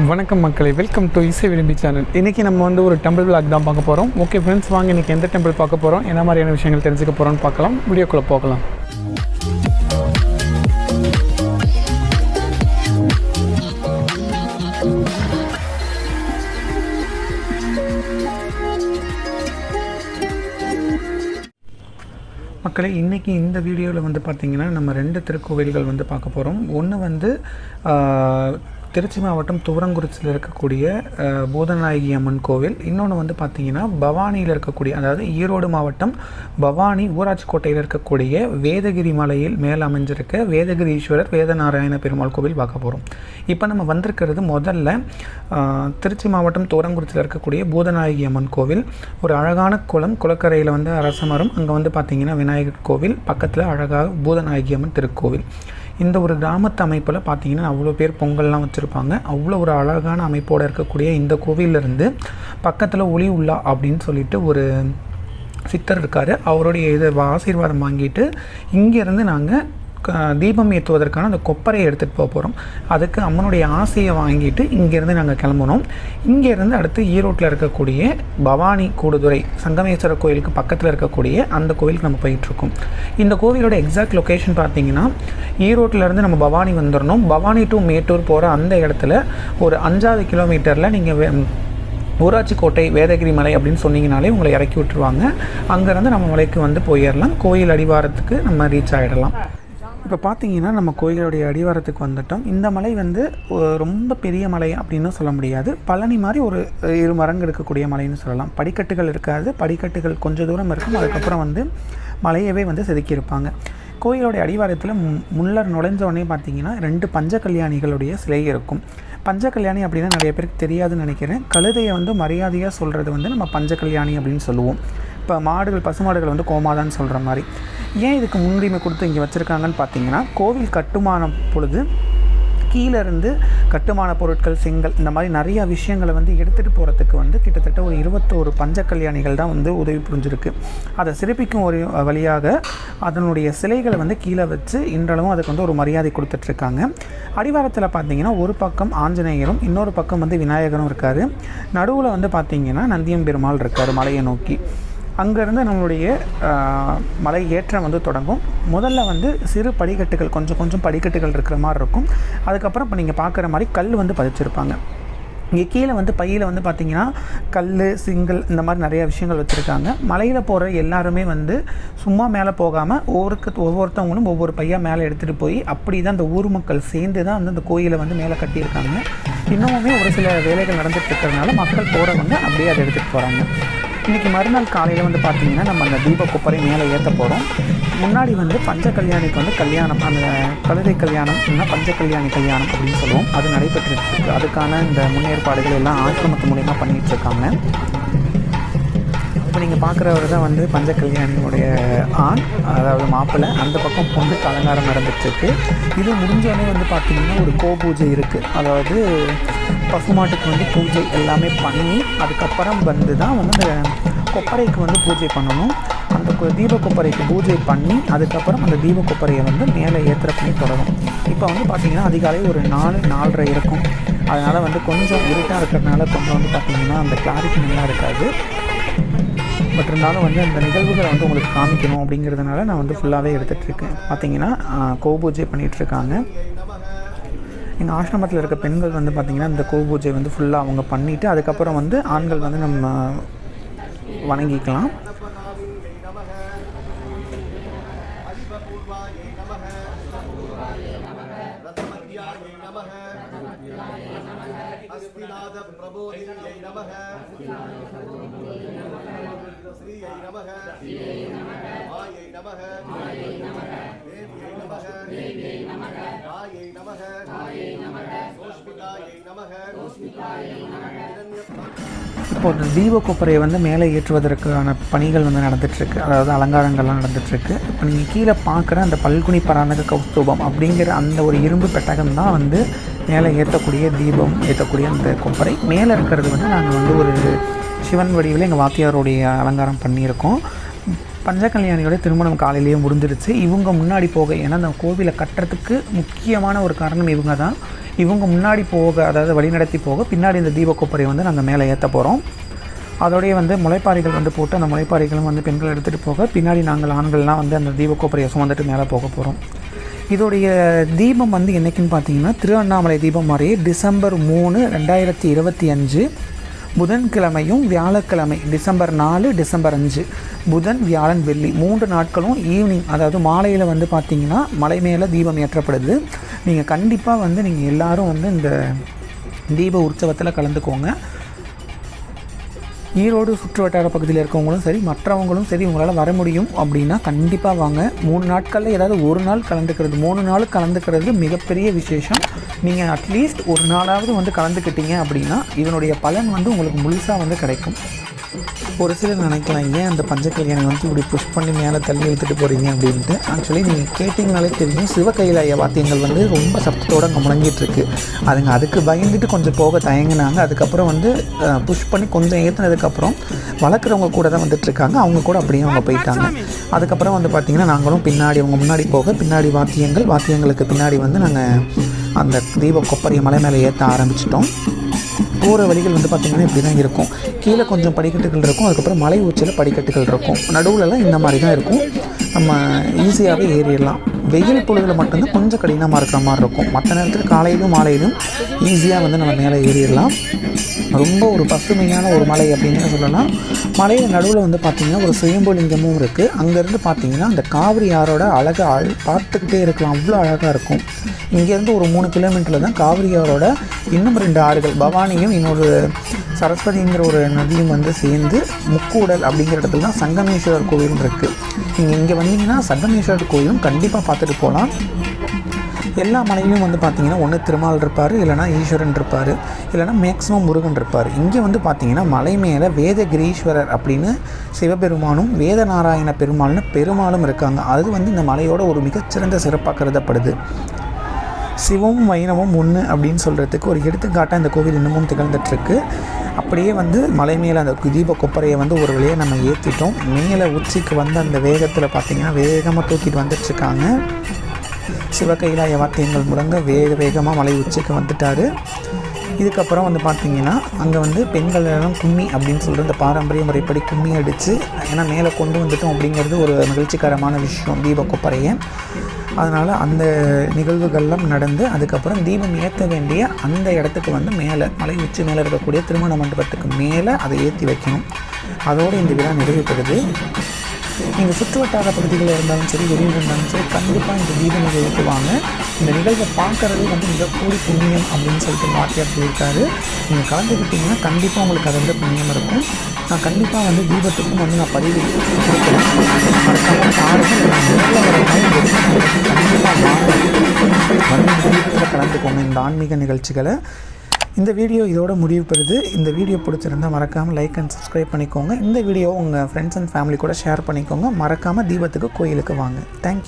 வணக்கம் மக்களை welcome to இசை விரும்பி சேனல் இன்றைக்கி நம்ம வந்து ஒரு டெம்பிள் பிளாக் தான் பார்க்க போகிறோம் ஓகே ஃப்ரெண்ட்ஸ் வாங்க இன்றைக்கி எந்த டெம்பிள் பார்க்க போகிறோம் என்ன மாதிரியான விஷயங்கள் தெரிஞ்சுக்க போகிறோம்னு பார்க்கலாம். வீடியோக்குள்ளே போகலாம். மக்களே இன்றைக்கி இந்த வீடியோவில் வந்து பார்த்திங்கன்னா நம்ம ரெண்டு திருக்கோவில்கள் வந்து பார்க்க போகிறோம் ஒன்று வந்து திருச்சி மாவட்டம் துவரங்குறிச்சியில் இருக்கக்கூடிய பூதநாயகி அம்மன் கோவில். இன்னொன்று வந்து பார்த்திங்கன்னா பவானியில் இருக்கக்கூடிய அதாவது ஈரோடு மாவட்டம் பவானி ஊராட்சி கோட்டையில் இருக்கக்கூடிய வேதகிரி மலையில் மேல் அமைஞ்சிருக்க வேதகிரீஸ்வரர் வேதநாராயண பெருமாள் கோவில் பார்க்க போகிறோம் இப்போ நம்ம வந்திருக்கிறது முதல்ல திருச்சி மாவட்டம் துவரங்குறிச்சியில் இருக்கக்கூடிய பூதநாயகி அம்மன் கோவில். ஒரு அழகான குளம் குளக்கரையில் வந்து அரச மரம் அங்கே வந்து பார்த்தீங்கன்னா விநாயகர் கோவில் பக்கத்தில் அழகாக பூதநாயகி அம்மன் திருக்கோவில். இந்த ஒரு கிராமத்து அமைப்பில் பார்த்தீங்கன்னா அவ்வளோ பேர் பொங்கல்லாம் வச்சுருப்பாங்க. அவ்வளோ ஒரு அழகான அமைப்போடு இருக்கக்கூடிய இந்த கோவிலிருந்து பக்கத்தில் ஒளி உள்ளா அப்படின்னு சொல்லிட்டு ஒரு சித்தர் இருக்கார். அவருடைய இதை ஆசீர்வாதம் வாங்கிட்டு இங்கேருந்து நாங்கள் தீபம் ஏற்றுவதற்கான அந்த கொப்பரையை எடுத்துகிட்டு போக போகிறோம் அதுக்கு அம்மனுடைய ஆசையை வாங்கிட்டு இங்கேருந்து நாங்கள் கிளம்புனோம். இங்கேருந்து அடுத்து ஈரோட்டில் இருக்கக்கூடிய பவானி கூடுதுறை சங்கமேஸ்வரர் கோயிலுக்கு பக்கத்தில் இருக்கக்கூடிய அந்த கோயிலுக்கு நம்ம போயிட்டுருக்கோம். இந்த கோவிலோட எக்ஸாக்ட் லொக்கேஷன் பார்த்தீங்கன்னா ஈரோட்டில் இருந்து நம்ம பவானி வந்துடணும் பவானி டு மேட்டூர் போகிற அந்த இடத்துல ஒரு அஞ்சாவது கிலோமீட்டரில் நீங்கள் ஊராட்சி கோட்டை வேதகிரி மலை அப்படின்னு சொன்னீங்கனாலே உங்களை இறக்கி விட்டுருவாங்க. அங்கேருந்து நம்ம மலைக்கு வந்து போயிடலாம் கோயில் அடிவாரத்துக்கு நம்ம ரீச் ஆகிடலாம் இப்போ பார்த்தீங்கன்னா நம்ம கோயிலுடைய அடிவாரத்துக்கு வந்துட்டோம். இந்த மலை வந்து ரொம்ப பெரிய மலை அப்படின்னு சொல்ல முடியாது. பழனி மாதிரி ஒரு இரு மரங்கள் இருக்கக்கூடிய மலைன்னு சொல்லலாம். படிக்கட்டுகள் இருக்காது. படிக்கட்டுகள் கொஞ்சம் தூரம் இருக்கும். அதுக்கப்புறம் வந்து மலையவே வந்து செதுக்கியிருப்பாங்க. கோயிலுடைய அடிவாரத்தில் முள்ளர் முன்னர் நுழைஞ்ச உடனே பார்த்தீங்கன்னா ரெண்டு பஞ்ச கல்யாணிகளுடைய சிலை இருக்கும். பஞ்ச கல்யாணி அப்படின்னா நிறைய பேருக்கு தெரியாதுன்னு நினைக்கிறேன். கழுதையை வந்து மரியாதையாக சொல்கிறது வந்து நம்ம பஞ்ச கல்யாணி அப்படின்னு சொல்லுவோம். இப்போ மாடுகள் பசுமாடுகள் வந்து கோமாதான்னு சொல்கிற மாதிரி. ஏன் இதுக்கு முன்னுரிமை கொடுத்து இங்கே வச்சுருக்காங்கன்னு பார்த்தீங்கன்னா கோவில் கட்டுமானம் பொழுது கீழே இருந்து கட்டுமான பொருட்கள் செங்கல் இந்த மாதிரி நிறைய விஷயங்களை வந்து எடுத்துகிட்டு போகிறதுக்கு வந்து கிட்டத்தட்ட ஒரு இருபத்தோரு பஞ்ச கல்யாணிகள் தான் வந்து உதவி புரிஞ்சிருக்கு. அதை சிறப்பிக்கும் ஒரு வழியாக அதனுடைய சிலைகளை வந்து கீழே வச்சு இன்றளவும் அதுக்கு வந்து ஒரு மரியாதை கொடுத்துட்ருக்காங்க. அடிவாரத்தில் பார்த்தீங்கன்னா ஒரு பக்கம் ஆஞ்சநேயரும் இன்னொரு பக்கம் வந்து விநாயகரும் இருக்கார். நடுவில் வந்து பார்த்திங்கன்னா நந்தியம் பெருமாள் இருக்கார் மலையை நோக்கி. அங்கேருந்து நம்மளுடைய மலை ஏற்றம் வந்து தொடங்கும். முதல்ல வந்து சிறு படிக்கட்டுகள் கொஞ்சம் கொஞ்சம் படிக்கட்டுகள் இருக்கிற மாதிரி இருக்கும். அதுக்கப்புறம் இப்போ நீங்கள் பார்க்குற மாதிரி கல் வந்து பதிச்சிருப்பாங்க. இங்கே கீழே வந்து பையில் வந்து பார்த்திங்கன்னா கல் சிங்கிள் இந்த மாதிரி நிறையா விஷயங்கள் வச்சுருக்காங்க. மலையில் போகிற எல்லாருமே வந்து சும்மா மேலே போகாமல் ஒவ்வொருக்கு ஒவ்வொருத்தவங்களும் ஒவ்வொரு பையாக மேலே எடுத்துகிட்டு போய் அப்படி தான் அந்த ஊர் மக்கள் சேர்ந்து தான் வந்து அந்த கோயிலை வந்து மேலே கட்டியிருக்காங்க. இன்னமுமே ஒரு சில வேலைகள் நடந்துகிட்டு இருக்கிறதுனால மக்கள் போகிறவங்க அப்படியே அதை எடுத்துகிட்டு போகிறாங்க இன்றைக்கி மறுநாள் காலையில் வந்து பார்த்தீங்கன்னா நம்ம அந்த தீப குப்பரை மேலே ஏற்ற போகிறோம் முன்னாடி வந்து பஞ்ச கல்யாணிக்கு வந்து கல்யாணம் அந்த கழுதை கல்யாணம் இல்லைன்னா பஞ்ச கல்யாணி கல்யாணம் அப்படின்னு சொல்லுவோம். அது நடைபெற்று அதுக்கான இந்த முன்னேற்பாடுகள் எல்லாம் ஆசிரமத்து மூலயமா பண்ணிகிட்ருக்காங்க இருக்காங்க. நீங்கள் பார்க்குறவர் தான் வந்து பஞ்ச கல்யாணியோடைய ஆண் அதாவது மாப்பிள்ளை. அந்த பக்கம் பொண்ணு அலங்காரம் நடந்துட்டுருக்கு. இது முடிஞ்சோடனே வந்து பார்த்திங்கன்னா ஒரு கோ பூஜை இருக்குது அதாவது பசுமாட்டுக்கு வந்து பூஜை எல்லாமே பண்ணி அதுக்கப்புறம் வந்து தான் வந்து அந்த கொப்பரைக்கு வந்து பூஜை பண்ணணும். அந்த தீப கொப்பரைக்கு பூஜை பண்ணி அதுக்கப்புறம் அந்த தீப கொப்பரையை வந்து மேலே ஏற்றுற பண்ணி தொடரும். இப்போ வந்து பார்த்திங்கன்னா அதிகாலை ஒரு நாலு நாலரை இருக்கும். அதனால் வந்து கொஞ்சம் இருட்டாக இருக்கிறதுனால கொஞ்சம் வந்து பார்த்திங்கன்னா அந்த கிளாரிட்டி நல்லா இருக்காது. பட் இருந்தாலும் வந்து அந்த நிகழ்வுகளை வந்து உங்களுக்கு காமிக்கணும் அப்படிங்கிறதுனால நான் வந்து ஃபுல்லாகவே எடுத்துகிட்ருக்கேன் பார்த்தீங்கன்னா கோபூஜை பண்ணிகிட்ருக்காங்க எங்கள் ஆசிரமத்தில் இருக்க பெண்கள் வந்து பார்த்திங்கன்னா இந்த கோபூஜை வந்து ஃபுல்லாக அவங்க பண்ணிவிட்டு அதுக்கப்புறம் வந்து ஆண்கள் வந்து நம்ம வணங்கிக்கலாம். பிரபோதியை நமக ஸ்ரீயை நமக. இப்போ ஒரு தீப கொப்பரையை வந்து மேலே ஏற்றுவதற்கான பணிகள் வந்து நடந்துகிட்ருக்கு அதாவது அலங்காரங்கள்லாம் நடந்துகிட்ருக்கு இப்போ நீங்கள் கீழே பார்க்குற அந்த பல்குனி பராந்தக கௌஸ்தூபம் அப்படிங்கிற அந்த ஒரு இரும்பு பெட்டகம் தான் வந்து மேலே ஏற்றக்கூடிய தீபம் ஏற்றக்கூடிய அந்த கொப்பரை. மேலே இருக்கிறது வந்து நாங்கள் வந்து ஒரு சிவன் வடிவில் எங்கள் வாத்தியாருடைய அலங்காரம் பண்ணியிருக்கோம். பஞ்சகல்யாணியோட திருமணம் காலையிலேயே முடிஞ்சிருச்சு இவங்க முன்னாடி போக ஏன்னா அந்த கோவிலை கட்டுறதுக்கு முக்கியமான ஒரு காரணம் இவங்க தான். இவங்க முன்னாடி போக அதாவது வழிநடத்தி போக பின்னாடி இந்த தீபக்கொப்பரையை வந்து நாங்கள் மேலே ஏற்ற போகிறோம் அதோடைய வந்து முளைப்பாறைகள் வந்து போட்டு அந்த முளைப்பாறைகளும் வந்து பெண்கள் எடுத்துகிட்டு போக பின்னாடி நாங்கள் ஆண்கள்லாம் வந்து அந்த தீபக்கோப்பரையை சுமந்துட்டு மேலே போக போகிறோம் இதோடைய தீபம் வந்து என்றைக்குன்னு பார்த்தீங்கன்னா திருவண்ணாமலை தீபம் மாதிரியே டிசம்பர் மூணு ரெண்டாயிரத்தி இருபத்தி அஞ்சு புதன்கிழமையும் வியாழக்கிழமை டிசம்பர் நாலு டிசம்பர் அஞ்சு. புதன் வியாழன் வெள்ளி மூன்று நாட்களும் ஈவினிங் அதாவது மாலையில் வந்து பார்த்தீங்கன்னா மலை மேலே தீபம் ஏற்றப்படுது. நீங்கள் கண்டிப்பாக வந்து நீங்கள் எல்லோரும் வந்து இந்த தீப உற்சவத்தில் கலந்துக்கோங்க. ஈரோடு சுற்று வட்டார பகுதியில் இருக்கவங்களும் சரி மற்றவங்களும் சரி உங்களால் வர முடியும் அப்படின்னா கண்டிப்பாக வாங்க. மூணு நாட்களில் ஏதாவது ஒரு நாள் கலந்துக்கிறது மூணு நாள் கலந்துக்கிறது மிகப்பெரிய விசேஷம். நீங்கள் அட்லீஸ்ட் ஒரு நாளாவது வந்து கலந்துக்கிட்டீங்க அப்படின்னா இதனுடைய பலன் வந்து உங்களுக்கு முழுசாக வந்து கிடைக்கும். ஒரு சிலர் நினைக்கலாம் ஏன் அந்த பஞ்ச பஞ்சகல்யாணி வந்து இப்படி புஷ் பண்ணி மேலே தள்ளி இழுத்துட்டு போகிறீங்க அப்படின்ட்டு. ஆக்சுவலி நீங்கள் கேட்டிங்கனாலே தெரியும் சிவகைலாய வாத்தியங்கள் வந்து ரொம்ப சப்தத்தோடு அங்கே முழங்கிட்டு இருக்கு அதுங்க அதுக்கு பயந்துட்டு கொஞ்சம் போக தயங்கினாங்க. அதுக்கப்புறம் வந்து புஷ் பண்ணி கொஞ்சம் ஏற்றுனதுக்கப்புறம் வளர்க்குறவங்க கூட தான் வந்துட்டுருக்காங்க. அவங்க கூட அப்படியே அவங்க போயிட்டாங்க. அதுக்கப்புறம் வந்து பார்த்திங்கன்னா நாங்களும் பின்னாடி அவங்க முன்னாடி போக பின்னாடி வாத்தியங்கள் வாத்தியங்களுக்கு பின்னாடி வந்து நாங்கள் அந்த தீப கொப்பரிய மலை மேலே ஏற்ற ஆரம்பிச்சிட்டோம். போகிற வழிகள் வந்து பார்த்திங்கன்னா இப்படி தான் இருக்கும். கீழே கொஞ்சம் படிக்கட்டுகள் இருக்கும் அதுக்கப்புறம் மலை உச்சியில் படிக்கட்டுகள் இருக்கும். நடுவுலலாம் இந்த மாதிரி தான் இருக்கும். நம்ம ஈஸியாகவே ஏறிடலாம். வெயில் பொழுதில் மட்டும்தான் கொஞ்சம் கடினமாக இருக்கிற மாதிரி இருக்கும். மற்ற நேரத்தில் காலையிலும் மாலையிலும் ஈஸியாக வந்து நம்ம மேலே ஏறிடலாம். ரொம்ப ஒரு பசுமையான ஒரு மலை அப்படின்னு சொல்லலாம் மலையில் நடுவில் வந்து பார்த்திங்கன்னா ஒரு சுயம்புலிங்கமும் இருக்குது அங்கேருந்து பார்த்தீங்கன்னா அந்த காவிரி ஆறோட அழகை அழ் பார்த்துக்கிட்டே இருக்கலாம். அவ்வளோ அழகாக இருக்கும். இங்கேருந்து ஒரு மூணு கிலோமீட்டரில் தான் காவிரி ஆறோட இன்னும் ரெண்டு ஆறுகள் பவானியும் இன்னொரு சரஸ்வதிங்கிற ஒரு நதியும் வந்து சேர்ந்து முக்கூடல் அப்படிங்கிற இடத்துல தான் சங்கமேஸ்வரர் கோவில் இருக்குது நீங்கள் இங்கே வந்தீங்கன்னா சங்கமேஸ்வரர் கோயிலும் கண்டிப்பாக பார்த்துட்டு போகலாம். எல்லா மலையிலும் வந்து பார்த்திங்கன்னா ஒன்று திருமால் இருப்பார் இல்லைனா ஈஸ்வரன் இருப்பார் இல்லைனா மேக்ஸிமம் முருகன் இருப்பார். இங்கே வந்து பார்த்திங்கன்னா மலை மேலே வேத கிரீஸ்வரர் அப்படின்னு சிவபெருமானும் வேத நாராயண பெருமாள்னு பெருமாளும் இருக்காங்க. அது வந்து இந்த மலையோட ஒரு மிகச்சிறந்த சிறப்பாக கருதப்படுது. சிவமும் வைணவம் ஒன்று அப்படின்னு சொல்கிறதுக்கு ஒரு எடுத்துக்காட்டாக இந்த கோவில் இன்னமும் திகழ்ந்துட்டுருக்கு அப்படியே வந்து மலை மேலே அந்த தீப கொப்பரையை வந்து ஒரு வழியாக நம்ம ஏற்றிட்டோம் மேலே உச்சிக்கு வந்து அந்த வேகத்தில் பார்த்திங்கன்னா வேகமாக தூக்கிட்டு வந்துட்டுருக்காங்க. சிவகைலாய வாத்தியங்கள் முடங்க வேக வேகமாக மலை உச்சிக்கு வந்துட்டார். இதுக்கப்புறம் வந்து பார்த்திங்கன்னா அங்கே வந்து பெண்கள் எல்லாம் கும்மி அப்படின்னு சொல்கிற இந்த பாரம்பரிய முறைப்படி கும்மி அடித்து ஏன்னா மேலே கொண்டு வந்துட்டோம் அப்படிங்கிறது ஒரு மகிழ்ச்சிகரமான விஷயம் தீப கொப்பரையை. அதனால் அந்த நிகழ்வுகள்லாம் நடந்து அதுக்கப்புறம் தீபம் ஏற்ற வேண்டிய அந்த இடத்துக்கு வந்து மேலே மலை உச்சி மேலே இருக்கக்கூடிய திருமண மண்டபத்துக்கு மேலே அதை ஏற்றி வைக்கணும். அதோடு இந்த விழா நிறைவு பெறுது நீங்கள் சுற்றுவட்டார பகுதிகளில் இருந்தாலும் சரி வெளியில் இருந்தாலும் சரி கண்டிப்பாக இந்த தீப நிகழ்வுக்கு வாங்க. இந்த நிகழ்வை பார்க்குறது வந்து மிக கூடி புண்ணியம் அப்படின்னு சொல்லிட்டு வாத்தியார் சொல்லியிருக்காரு. நீங்கள் கலந்துக்கிட்டிங்கன்னா கண்டிப்பாக உங்களுக்கு அது வந்து புண்ணியம் இருக்கும். நான் கண்டிப்பாக வந்து தீபத்துக்கும் வந்து நான் பதிவு கொடுக்குறேன் மறக்காம பாருங்கள் தீபத்தில் இந்த ஆன்மீக நிகழ்ச்சிகளை. இந்த வீடியோ இதோட முடிவு பெறுது. இந்த வீடியோ பிடிச்சிருந்தால் மறக்காமல் லைக் அண்ட் சப்ஸ்கிரைப் பண்ணிக்கோங்க. இந்த வீடியோ உங்கள் ஃப்ரெண்ட்ஸ் அண்ட் ஃபேமிலி கூட ஷேர் பண்ணிக்கோங்க. மறக்காமல் தீபத்துக்கு கோயிலுக்கு வாங்க. தேங்க்யூ